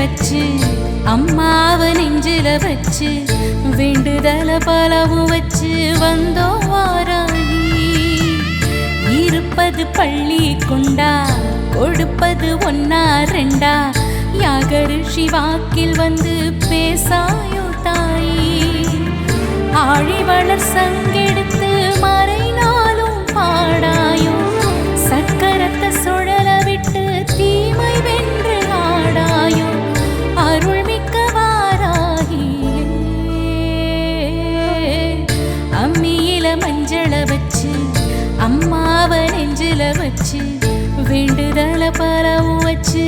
வச்சு அம்மாவ நெஞ்சில வச்சு வேண்டுதல பலவும் வச்சு வந்தோம் வாராகி இருப்பது பள்ளி கொண்டா கொடுப்பது ஒன்னா ரெண்டா யாகரிஷி வாக்கில் வந்து பேசாயோ தாயி. ஆழிவளர் சங்கெடுத்து நெஞ்சில வச்சு வேண்டுதல பரவும் வச்சு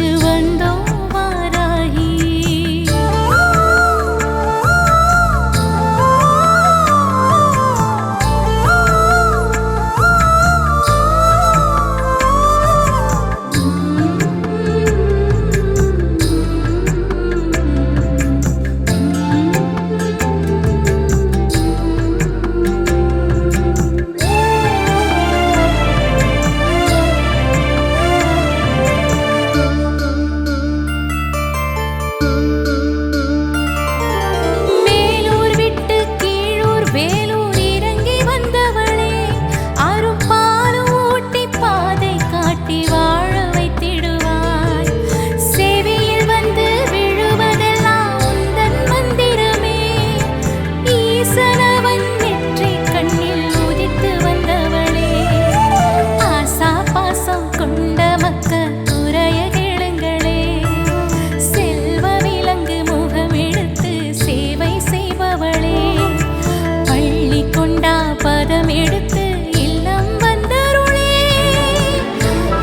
பதம் எடுத்து இல்லம் வந்தருளே.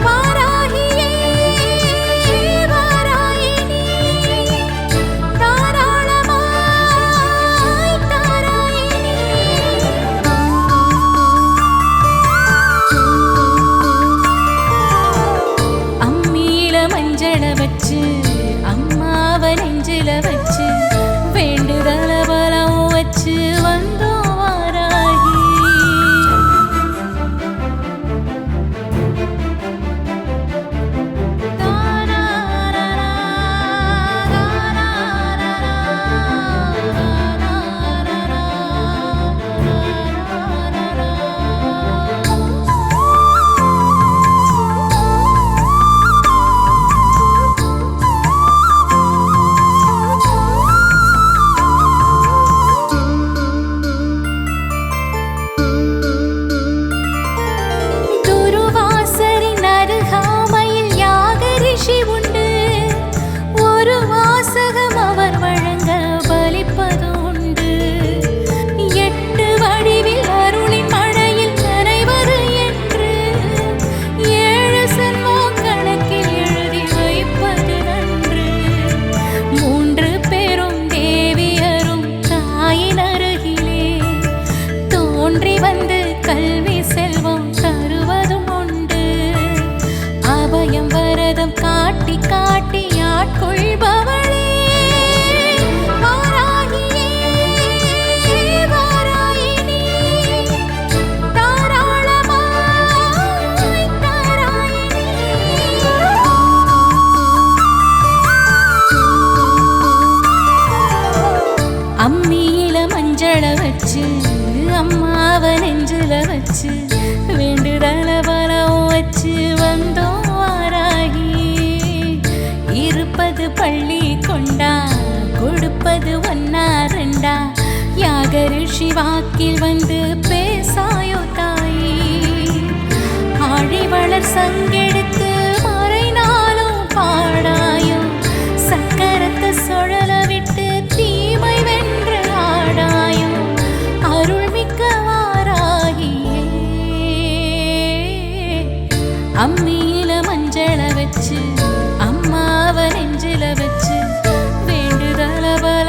வாராகியே வாராயினி. தாராளமாய் தாராயினி. அம்மியில மஞ்சள வச்சு அம்மாவ நெஞ்சில வச்சு அம்மாவ நெஞ்சில வச்சு வேண்டுதல பலம் வச்சு வந்தோம் வாராகி. இருப்பது பள்ளி கொண்டா கொடுப்பது ஒன்னா ரெண்டா. யாக ரிஷி வாக்கில் வந்து பேசாயோ தாயி. ஆழிவளர் சங்கெடுத்து மறைனாலும் பாடாயோ. சக்கரத்தை சுழல் அம்மியில மஞ்சள வச்சு